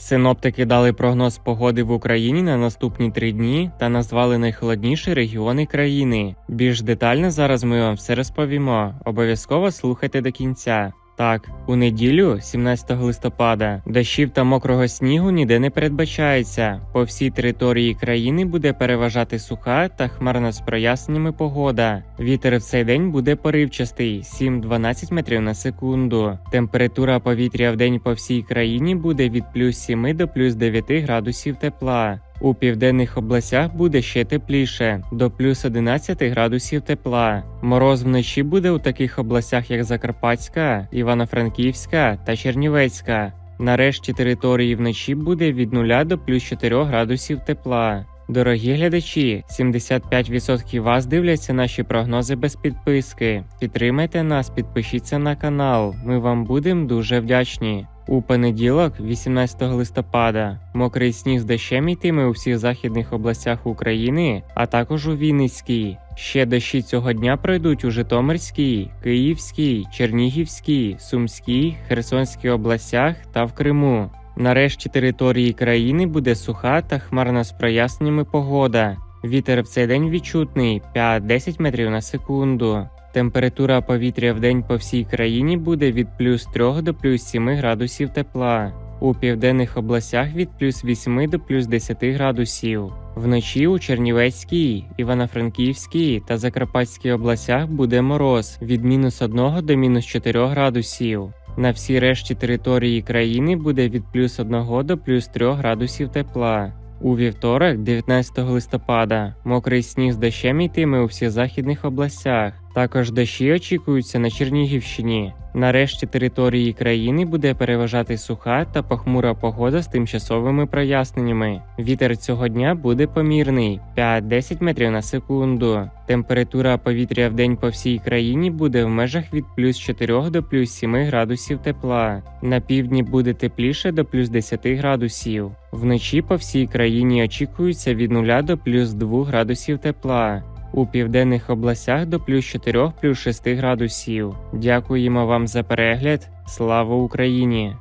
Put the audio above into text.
Синоптики дали прогноз погоди в Україні на наступні три дні та назвали найхолодніші регіони країни. Більш детально зараз ми вам все розповімо. Обов'язково слухайте до кінця. Так, у неділю, 17 листопада, дощів та мокрого снігу ніде не передбачається. По всій території країни буде переважати суха та хмарна з проясненнями погода. Вітер в цей день буде поривчастий 7-12 метрів на секунду. Температура повітря в день по всій країні буде від плюс 7 до плюс 9 градусів тепла. У південних областях буде ще тепліше до плюс 11 градусів тепла. Мороз вночі буде у таких областях, як Закарпатська, Івано-Франківська та Чернівецька. Нарешті території вночі буде від 0 до плюс 4 градусів тепла. Дорогі глядачі, 75% вас дивляться наші прогнози без підписки. Підтримайте нас, підпишіться на канал. Ми вам будемо дуже вдячні. У понеділок, 18 листопада, мокрий сніг з дощем йтиме у всіх західних областях України, а також у Вінницькій. Ще дощі цього дня пройдуть у Житомирській, Київській, Чернігівській, Сумській, Херсонській областях та в Криму. Нарешті території країни буде суха та хмарна з проясненнями погода. Вітер в цей день відчутний 5-10 метрів на секунду. Температура повітря в день по всій країні буде від плюс 3 до плюс 7 градусів тепла. У південних областях від плюс 8 до плюс 10 градусів. Вночі у Чернівецькій, Івано-Франківській та Закарпатській областях буде мороз від мінус 1 до мінус 4 градусів. На всій решті території країни буде від плюс 1 до плюс 3 градусів тепла. У вівторок, 19 листопада, мокрий сніг з дощем йтиме у всіх західних областях. Також дощі очікуються на Чернігівщині. Нарешті території країни буде переважати суха та похмура погода з тимчасовими проясненнями. Вітер цього дня буде помірний 5-10 метрів на секунду. Температура повітря в день по всій країні буде в межах від плюс 4 до плюс 7 градусів тепла. На півдні буде тепліше до плюс 10 градусів. Вночі по всій країні очікується від 0 до плюс 2 градусів тепла. У південних областях до плюс 4 плюс 6 градусів. Дякуємо вам за перегляд. Слава Україні!